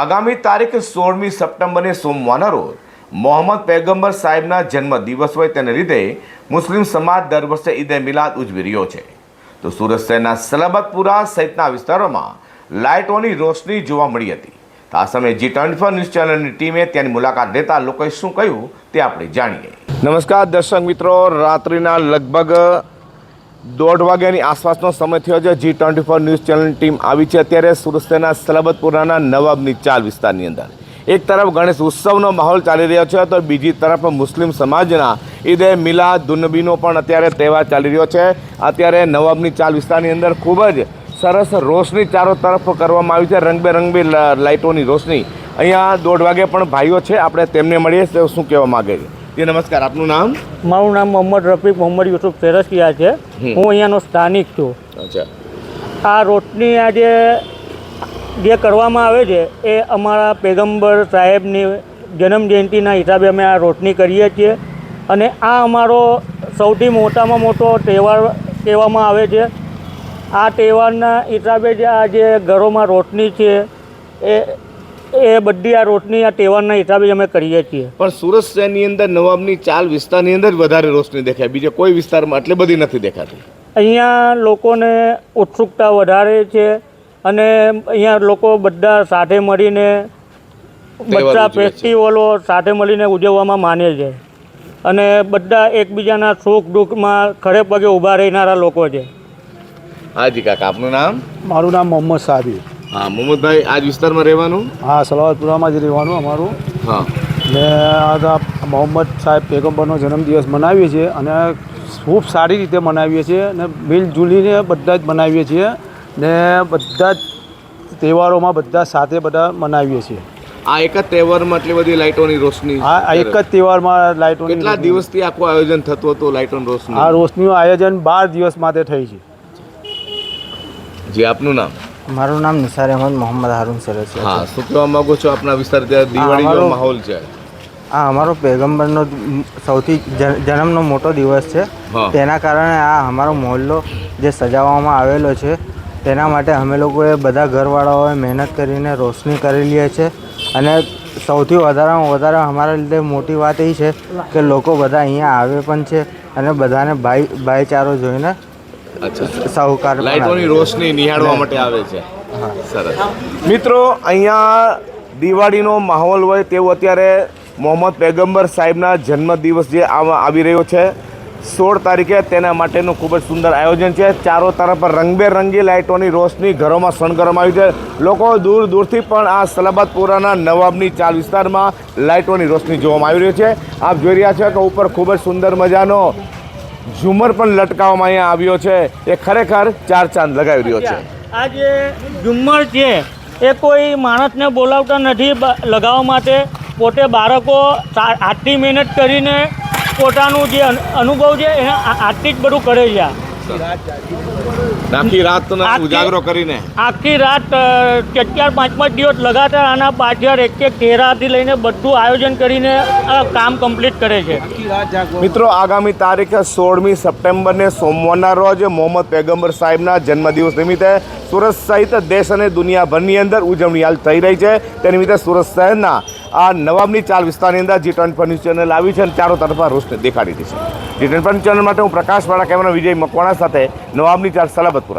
આગામી તારીખ સોળમી સપ્ટેમ્બરે સોમવારના રોજ મોહમ્મદ પૈગંબર સાહેબના જન્મ દિવસ હોય તેને લીધે મુસ્લિમ સમાજ દર વર્ષે ઈદે મિલાદ ઉજવી રહ્યો છે. તો સુરત શહેરના સલાબતપુરા સહિતના વિસ્તારોમાં લાઇટોની રોશની જોવા મળી હતી. આ સમયે જી ટ્વેન્ટી ફોર ન્યૂઝ ચેનલની ટીમે ત્યાંની મુલાકાત લેતા લોકોએ શું કહ્યું તે આપણે જાણીએ. નમસ્કાર દર્શક મિત્રો, રાત્રિના લગભગ દોઢ વાગ્યાની આસપાસનો સમય થયો છે. જી ટ્વેન્ટી ફોર ન્યૂઝ ચેનલની ટીમ આવી છે. અત્યારે સુરત શહેરના સલાબતપુરાના નવાબની ચાલ વિસ્તારની અંદર. એક તરફ ગણેશ ઉત્સવનો માહોલ ચાલી રહ્યો છે તો બીજી તરફ મુસ્લિમ સમાજના ઈદે મિલા દુનબીનો પણ અત્યારે તહેવાર ચાલી રહ્યો છે. અત્યારે નવાબની ચાલ વિસ્તારની અંદર ખૂબ જ સરસ રોશની ચારો તરફ કરવામાં આવી છે. રંગબેરંગબી લાઇટોની રોશની. અહીંયા દોઢ વાગે પણ ભાઈઓ છે. આપણે તેમને મળીએ. શું કહેવા માગે છે? જી નમસ્કાર. આપનું નામ? મારું નામ મોહમ્મદ રફીક મોહમ્મદ યુસુફ ફેરસિયા છે. હું અહીંયાનો સ્થાનિક છું. અચ્છા. આ રોટની આ જે જે કરવામાં આવે છે એ અમારા પેગમ્બર સાહેબની જન્મ જયંતિના હિસાબે અમે આ રોટની કરીએ છીએ. અને આ અમારો સૌથી મોટામાં મોટો તહેવાર કહેવામાં આવે છે. આ તહેવારના હિસાબે જે આ જે ઘરોમાં રોટની છે એ એ બધી આ રોટની આ તહેવારના હિસાબે અમે કરીએ છીએ. પણ સુરત શહેરની અંદર નવાબની ચાલ વિસ્તારની અંદર જ વધારે રોશની દેખાય. બીજા કોઈ વિસ્તારમાં આટલી બધી નથી દેખાતી. અહીંયા લોકોને ઉત્સુકતા વધારે છે અને અહીંયા લોકો બધા સાથે મળીને બધા ફેસ્ટિવલો સાથે મળીને ઉજવવામાં માને છે. અને બધા એકબીજાના સુખ દુઃખમાં ખડે પગે ઊભા રહેનારા લોકો છે. હાજી કાકા આપનું નામ? મારું નામ મોહમ્મદ સાબી હા મોહમ્મદભાઈ આજ વિસ્તારમાં રહેવાનું? હા સલાવતપુરામાં જ રહેવાનું અમારું. હા. ને આ મોહમ્મદ સાહેબ પેગમ્બરનો જન્મદિવસ મનાવીએ છીએ અને ખૂબ સારી રીતે મનાવીએ છીએ અને મિલજુલીને બધા જ મનાવીએ છીએ ને બધા જ તહેવારોમાં બધા સાથે બધા મનાવીએ છીએ. આ એક જ તહેવારમાં આટલી બધી લાઇટોની રોશની હા આ એક જ તહેવારમાં લાઇટોની કેટલા દિવસથી આખું આયોજન થતું હતું લાઇટોની રોશની? આ રોશનીનું આયોજન બાર દિવસ માટે થઈ છે. જી આપનું નામ? મારું નામ નિસાર અહેમદ મોહમ્મદ હારૂન સરસિયા હા શું કહેવા માંગો છો આપના વિસ્તાર ત્યાં દિવાળીનો માહોલ છે? આ અમારો પેગમ્બરનો સૌથી જન- જન્મનો મોટો દિવસ છે. તેના કારણે આ અમારો મહોલ્લો જે સજાવવામાં આવેલો છે તેના માટે અમે લોકોએ બધા ઘરવાળાઓએ મહેનત કરીને રોશની કરેલી છે અને સૌથી વધારેમાં વધારે અમારા લીધે મોટી વાત એ છે કે લોકો બધા અહીંયા આવે પણ છે અને બધાને ભાઈ ભાઈચારો જોઈને સહકાર લાઇટોની રોશની નિહાળવા માટે આવે છે. સરસ. મિત્રો અહીંયા દિવાળીનો માહોલ હોય તેવું અત્યારે મોહમ્મદ પેગમ્બર સાહેબના જન્મદિવસ જે આવી રહ્યો છે સોળ તારીખે તેના માટેનું ખૂબ જ સુંદર આયોજન છે. ચારો તરફ રંગબેરંગી લાઇટોની રોશની ઘરોમાં શણગારવામાં આવી છે. લોકો દૂર દૂરથી પણ આ સલાબતપુરાના નવાબની ચાર વિસ્તારમાં લાઇટોની રોશની જોવામાં આવી રહી છે. આપ જોઈ રહ્યા છો કે ઉપર ખૂબ જ સુંદર મજાનો ઝુમર પણ લટકાવવામાં અહીંયા આવ્યો છે. એ ખરેખર ચાર ચાંદ લગાવી રહ્યો છે. આ જે ઝુમ્મર છે, એ કોઈ માણસને બોલાવતા નથી લગાવવા માટે. પોતે બાળકો આટલી મહેનત કરીને પોતાનું જે અનુભવ છે એને આટલી જ બધું કરે છે આ. આખી રાત ઉજાગરો કરીને? આખી રાત ચાર પાંચ પાંચ દિવસ લગાતાર આના પાછળ એક એક ઘેરાથી લઈને બધું આયોજન કરીને આ કામ કમ્પ્લીટ કરે છે. મિત્રો આગામી તારીખ સોળમી સપ્ટેમ્બરને સોમવારના રોજ મોહમ્મદ પેગમ્બર સાહેબના જન્મદિવસ નિમિત્તે સુરત સહિત દેશ અને દુનિયાભરની અંદર ઉજવણી હાલ થઈ રહી છે. તે નિમિત્તે સુરત શહેરના આ નવાબની ચાલ વિસ્તારની અંદર જી ટ્વેન્ટી ન્યૂઝ ચેનલ આવી છે અને ચારો તરફા રોશની દેખાડી છે. જી ટ્વેન્ટી ચેનલ માટે હું પ્રકાશવાળા કેમેરા વિજય મકવાણા સાથે નવાબની ચાલ સલાબતપુરા